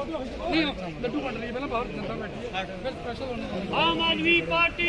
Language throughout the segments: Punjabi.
ਨਹੀਂ ਲੱਡੂ ਵੰਡ ਲਈ ਪਹਿਲਾਂ ਬਾਹਰ ਜਨਤਾ ਬੈਠੀ ਹੈ ਫਿਰ ਸਪੈਸ਼ਲ ਉਹਨੇ ਆਮ ਆਦਮੀ ਪਾਰਟੀ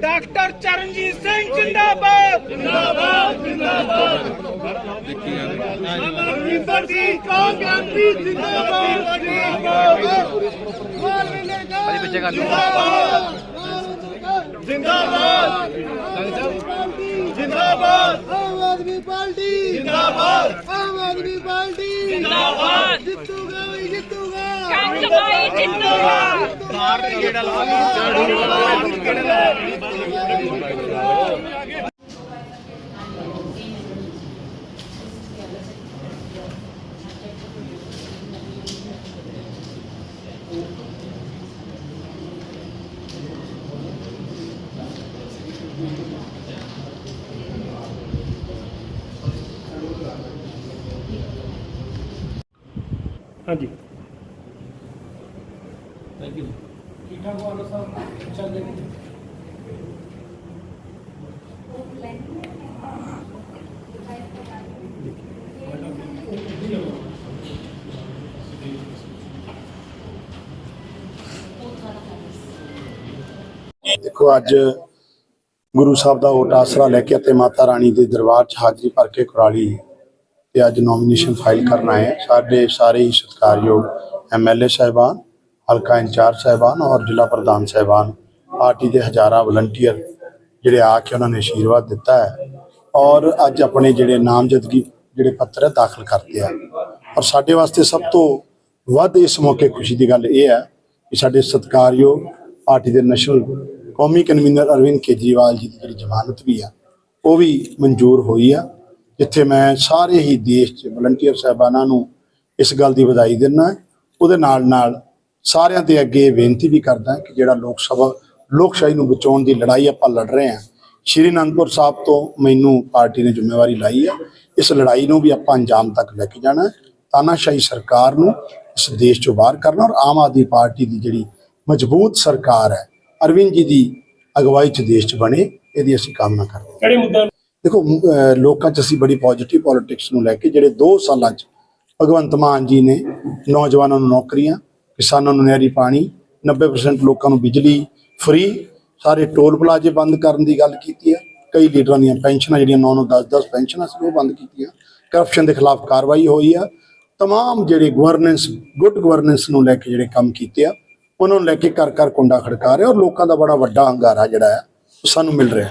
ਡਾਕਟਰ ਚਰਨਜੀਤ ਸਿੰਘ ਜਿੰਦਾਬਾਦ। ਜਿੰਦਾਬਾਦ ਜਿੰਦਾਬਾਦ। ਕਾਂਗਰਸੀ ਜਿੰਦਾਬਾਦ। ਜਿੰਦਾਬਾਦ। ਪਿੱਛੇ ਕਰ ਜਿੰਦਾਬਾਦ ਜਿੰਦਾਬਾਦ ਆਮ ਆਦਮੀ ਪਾਰਟੀ ਜਿੰਦਾਬਾਦ ਆਮ ਆਦਮੀ ਪਾਰਟੀ ਜਿੰਦਾਬਾਦ ਜਿੱਤੂਗਾ ਵੀ ਜਿੱਤੂਗਾ ਕੰਗ ਭਾਈ ਜਿੰਦਾਬਾਦ ਹਾਂਜੀ। ਦੇਖੋ ਅੱਜ ਗੁਰੂ ਸਾਹਿਬ ਦਾ ਓਟ ਆਸਰਾ ਲੈ ਕੇ ਅਤੇ ਮਾਤਾ ਰਾਣੀ ਦੇ ਦਰਬਾਰ 'ਚ ਹਾਜ਼ਰੀ ਭਰ ਕੇ ਕੁਰਾਲੀ ਤੇ ਅੱਜ ਨੋਮੀਨੇਸ਼ਨ ਫਾਈਲ ਕਰਨ ਆਏ ਹਾਂ। ਸਾਡੇ ਸਾਰੇ ਹੀ ਸਤਿਕਾਰਯੋਗ ਐਮਐਲਏ ਸਾਹਿਬਾਨ, ਹਲਕਾ ਇੰਚਾਰਜ ਸਾਹਿਬਾਨ ਔਰ ਜ਼ਿਲ੍ਹਾ ਪ੍ਰਧਾਨ ਸਾਹਿਬਾਨ, ਪਾਰਟੀ ਦੇ ਹਜ਼ਾਰਾਂ ਵਲੰਟੀਅਰ ਜਿਹੜੇ ਆ ਕੇ ਉਹਨਾਂ ਨੇ ਆਸ਼ੀਰਵਾਦ ਦਿੱਤਾ ਹੈ ਔਰ ਅੱਜ ਆਪਣੇ ਜਿਹੜੇ ਨਾਮਜ਼ਦਗੀ ਜਿਹੜੇ ਪੱਤਰ ਹੈ ਦਾਖਲ ਕਰਤੇ ਆ ਔਰ ਸਾਡੇ ਵਾਸਤੇ ਸਭ ਤੋਂ ਵੱਧ ਇਸ ਮੌਕੇ ਖੁਸ਼ੀ ਦੀ ਗੱਲ ਇਹ ਹੈ ਕਿ ਸਾਡੇ ਸਤਿਕਾਰਯੋਗ ਪਾਰਟੀ ਦੇ ਨੈਸ਼ਨਲ ਕੌਮੀ ਕਨਵੀਨਰ ਅਰਵਿੰਦ ਕੇਜਰੀਵਾਲ ਜੀ ਦੀ ਜਿਹੜੀ ਜ਼ਮਾਨਤ ਵੀ ਆ, ਉਹ ਵੀ ਮਨਜ਼ੂਰ ਹੋਈ ਆ ਜਿੱਥੇ ਮੈਂ ਸਾਰੇ ਹੀ ਦੇਸ਼ 'ਚ ਵਲੰਟੀਅਰ ਸਾਹਿਬਾਨਾਂ ਨੂੰ ਇਸ ਗੱਲ ਦੀ ਵਧਾਈ ਦਿੰਦਾ ਉਹਦੇ ਨਾਲ ਨਾਲ ਸਾਰਿਆਂ ਦੇ ਅੱਗੇ ਬੇਨਤੀ ਵੀ ਕਰਦਾ ਕਿ ਜਿਹੜਾ ਲੋਕ ਸਭਾ ਲੋਕਸ਼ਾਹੀ ਨੂੰ ਬਚਾਉਣ ਦੀ ਲੜਾਈ ਆਪਾਂ ਲੜ ਰਹੇ ਹਾਂ, ਸ਼੍ਰੀ ਅਨੰਦਪੁਰ ਸਾਹਿਬ ਤੋਂ ਮੈਨੂੰ ਪਾਰਟੀ ਨੇ ਜ਼ਿੰਮੇਵਾਰੀ ਲਾਈ ਹੈ ਇਸ ਲੜਾਈ ਨੂੰ ਵੀ ਆਪਾਂ ਅੰਜਾਮ ਤੱਕ ਲੈ ਕੇ ਜਾਣਾ ਤਾਨਾਸ਼ਾਹੀ ਸਰਕਾਰ ਨੂੰ ਇਸ ਦੇਸ਼ ਚੋਂ ਬਾਹਰ ਕਰਨਾ ਔਰ ਆਮ ਆਦਮੀ ਪਾਰਟੀ ਦੀ ਜਿਹੜੀ ਮਜ਼ਬੂਤ ਸਰਕਾਰ ਹੈ, ਅਰਵਿੰਦ ਜੀ ਦੀ ਅਗਵਾਈ ਚ ਦੇਸ਼ ਚ ਬਣੇ, ਇਹਦੀ ਅਸੀਂ ਕਾਮਨਾ ਕਰਦੇ ਹਾਂ। ਦੇਖੋ ਲੋਕਾਂ 'ਚ ਅਸੀਂ ਬੜੀ ਪੋਜ਼ਿਟਿਵ ਪੋਲਿਟਿਕਸ ਨੂੰ ਲੈ ਕੇ ਜਿਹੜੇ 2 ਸਾਲਾਂ 'ਚ ਭਗਵੰਤ ਮਾਨ ਜੀ ਨੇ ਨੌਜਵਾਨਾਂ ਨੂੰ ਨੌਕਰੀਆਂ, ਕਿਸਾਨਾਂ ਨੂੰ ਨਹਿਰੀ ਪਾਣੀ 90% ਲੋਕਾਂ ਨੂੰ ਬਿਜਲੀ ਫ੍ਰੀ ਸਾਰੇ ਟੋਲ ਪਲਾਜ਼ੇ ਬੰਦ ਕਰਨ ਦੀ ਗੱਲ ਕੀਤੀ ਹੈ ਕਈ ਲੀਡਰਾਂ ਦੀਆਂ ਪੈਨਸ਼ਨਾਂ ਜਿਹੜੀਆਂ 9-9 10-10 ਪੈਨਸ਼ਨਾਂ ਸੀ, ਉਹ ਬੰਦ ਕੀਤੀਆਂ। ਕਰਪਸ਼ਨ ਦੇ ਖਿਲਾਫ ਕਾਰਵਾਈ ਹੋਈ ਆ। ਤਮਾਮ ਜਿਹੜੇ ਗਵਰਨੈਂਸ ਗੁੱਡ ਗਵਰਨੈਂਸ ਨੂੰ ਲੈ ਕੇ ਜਿਹੜੇ ਕੰਮ ਕੀਤੇ ਆ, ਉਹਨਾਂ ਨੂੰ ਲੈ ਕੇ ਕਰ ਕਰ ਕੁੰਡਾ ਖੜਕਾ ਰਿਹਾ ਔਰ ਲੋਕਾਂ ਦਾ ਬੜਾ ਵੱਡਾ ਹੰਗਾਰਾ ਜਿਹੜਾ ਆ, ਉਹ ਸਾਨੂੰ ਮਿਲ ਰਿਹਾ।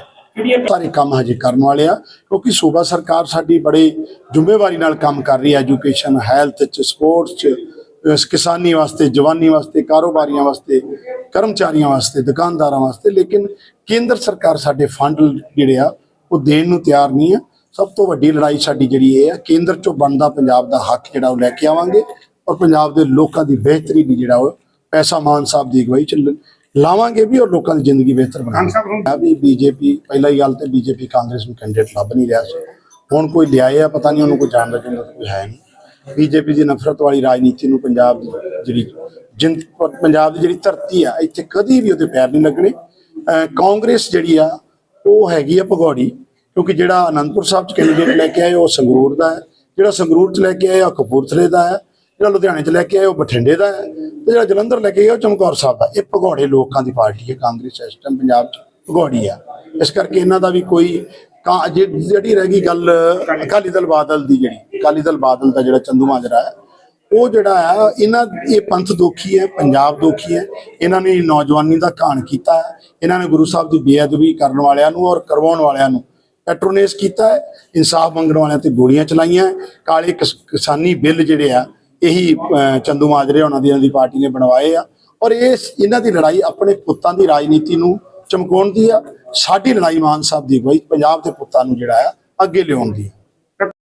ਸਾਰੇ ਕੰਮ ਹਜੇ ਕਰਨ ਵਾਲੇ ਆ, ਕਿਉਂਕਿ ਸੂਬਾ ਸਰਕਾਰ ਸਾਡੀ ਬੜੇ ਜ਼ਿੰਮੇਵਾਰੀ ਨਾਲ ਕੰਮ ਕਰ ਰਹੀ ਹੈ ਐਜੂਕੇਸ਼ਨ, ਹੈਲਥ ਚ, ਸਪੋਰਟਸ ਚ ਕਿਸਾਨੀ ਵਾਸਤੇ, ਜਵਾਨੀ ਵਾਸਤੇ, ਕਾਰੋਬਾਰੀਆਂ ਵਾਸਤੇ, ਕਰਮਚਾਰੀਆਂ ਵਾਸਤੇ, ਦੁਕਾਨਦਾਰਾਂ ਵਾਸਤੇ, ਲੇਕਿਨ ਕੇਂਦਰ ਸਰਕਾਰ ਸਾਡੇ ਫੰਡ ਜਿਹੜੇ ਆ, ਉਹ ਦੇਣ ਨੂੰ ਤਿਆਰ ਨਹੀਂ ਆ। ਸਭ ਤੋਂ ਵੱਡੀ ਲੜਾਈ ਸਾਡੀ ਜਿਹੜੀ ਇਹ ਆ, ਕੇਂਦਰ ਚੋਂ ਬਣਦਾ ਪੰਜਾਬ ਦਾ ਹੱਕ ਜਿਹੜਾ ਉਹ ਲੈ ਕੇ ਆਵਾਂਗੇ ਔਰ ਪੰਜਾਬ ਦੇ ਲੋਕਾਂ ਦੀ ਬਿਹਤਰੀ ਲਈ ਜਿਹੜਾ ਉਹ ਪੈਸਾ ਮਾਨ ਸਾਹਿਬ ਦੀ ਅਗਵਾਈ ਚ ਲਾਵਾਂਗੇ ਵੀ ਔਰ ਲੋਕਾਂ ਦੀ ਜ਼ਿੰਦਗੀ ਬਿਹਤਰ ਬਣਾਵਾਂਗੇ। ਆ ਵੀ ਬੀਜੇਪੀ ਪਹਿਲਾ ਹੀ ਗੱਲ ਤੇ ਬੀਜੇਪੀ ਕਾਂਗਰਸ ਨੂੰ ਕੈਂਡੀਡੇਟ ਲੱਭ ਨਹੀਂ ਰਿਹਾ ਸੀ। ਹੁਣ ਕੋਈ ਲਿਆਏ ਆ ਪਤਾ ਨਹੀਂ ਉਹਨੂੰ ਕੋਈ ਜਾਣਦਾ ਜਾਂਦਾ ਕੋਈ ਹੈ ਨਹੀਂ। ਬੀਜੇਪੀ ਦੀ ਨਫ਼ਰਤ ਵਾਲੀ ਰਾਜਨੀਤੀ ਨੂੰ ਪੰਜਾਬ ਦੀ ਜਿਹੜੀ ਜਿੰਦ ਪੰਜਾਬ ਦੀ ਜਿਹੜੀ ਧਰਤੀ ਆ ਇੱਥੇ ਕਦੀ ਵੀ ਉਹਦੇ ਪੈਰ ਨਹੀਂ ਲੱਗਣੇ। ਕਾਂਗਰਸ ਜਿਹੜੀ ਆ ਉਹ ਹੈਗੀ ਆ ਭਗੌੜੀ ਕਿਉਂਕਿ ਜਿਹੜਾ ਅਨੰਦਪੁਰ ਸਾਹਿਬ ਚ ਕੈਂਡੀਡੇਟ ਲੈ ਕੇ ਆਏ ਉਹ ਸੰਗਰੂਰ ਦਾ ਹੈ। ਜਿਹੜਾ ਸੰਗਰੂਰ ਚ ਲੈ ਕੇ ਆਏ ਉਹ ਕਪੂਰਥਲੇ ਦਾ ਹੈ। ਜਿਹੜਾ ਲੁਧਿਆਣੇ ਚ ਲੈ ਕੇ ਆਇਆ ਉਹ ਬਠਿੰਡੇ ਦਾ ਹੈ। ਤੇ ਜਿਹੜਾ ਜਲੰਧਰ ਲੈ ਕੇ ਆਇਆ ਉਹ ਚਮਕੌਰ ਸਾਹਿਬ ਦਾ ਇਹ ਭਗੌੜੇ ਲੋਕਾਂ ਦੀ ਪਾਰਟੀ ਹੈ, ਕਾਂਗਰਸ ਸਿਸਟਮ ਪੰਜਾਬ ਚ ਭਗੌੜੀ ਆ। ਇਸ ਕਰਕੇ ਇਹਨਾਂ ਦਾ ਵੀ ਕੋਈ ਕਾ- ਜਿ- ਜਿਹੜੀ ਰਹਿ ਗਈ ਗੱਲ ਅਕਾਲੀ ਦਲ ਬਾਦਲ ਦੀ ਜਿਹੜੀ, ਅਕਾਲੀ ਦਲ ਬਾਦਲ ਦਾ ਜਿਹੜਾ ਚੰਦੂ ਮਾਜਰਾ ਹੈ, ਉਹ ਜਿਹੜਾ ਆ ਇਹਨਾਂ, ਇਹ ਪੰਥ ਦੋਖੀ ਹੈ, ਪੰਜਾਬ ਦੋਖੀ ਹੈ। ਇਹਨਾਂ ਨੇ ਨੌਜਵਾਨੀ ਦਾ ਘਾਣ ਕੀਤਾ ਹੈ। ਇਹਨਾਂ ਨੇ ਗੁਰੂ ਸਾਹਿਬ ਦੀ ਬੇਅਦਬੀ ਕਰਨ ਵਾਲਿਆਂ ਨੂੰ ਔਰ ਕਰਵਾਉਣ ਵਾਲਿਆਂ ਨੂੰ ਪੈਟਰੋਨੇਸ ਕੀਤਾ ਹੈ। ਇਨਸਾਫ ਮੰਗਣ ਵਾਲਿਆਂ ਤੇ ਗੋਲੀਆਂ ਚਲਾਈਆਂ ਕਾਲੇ ਕਿਸ- ਕਿਸਾਨੀ ਬਿੱਲ ਜਿਹੜੇ ਆ ਇਹੀ ਅਹ, ਚੰਦੂ ਮਾਜਰੇ ਉਹਨਾਂ ਦੀ ਇਹਨਾਂ ਦੀ ਪਾਰਟੀ ਨੇ ਬਣਵਾਏ ਆ। ਔਰ ਇਸ ਇਹਨਾਂ ਦੀ ਲੜਾਈ ਆਪਣੇ ਪੁੱਤਾਂ ਦੀ ਰਾਜਨੀਤੀ ਨੂੰ ਚਮਕਾਉਣ ਦੀ ਆ। ਸਾਡੀ ਲੜਾਈ ਮਾਨ ਸਾਹਿਬ ਦੀ ਅਗਵਾਈ ਪੰਜਾਬ ਦੇ ਪੁੱਤਾਂ ਨੂੰ ਜਿਹੜਾ ਆ ਅੱਗੇ ਲਿਆਉਣ ਦੀ ਆ।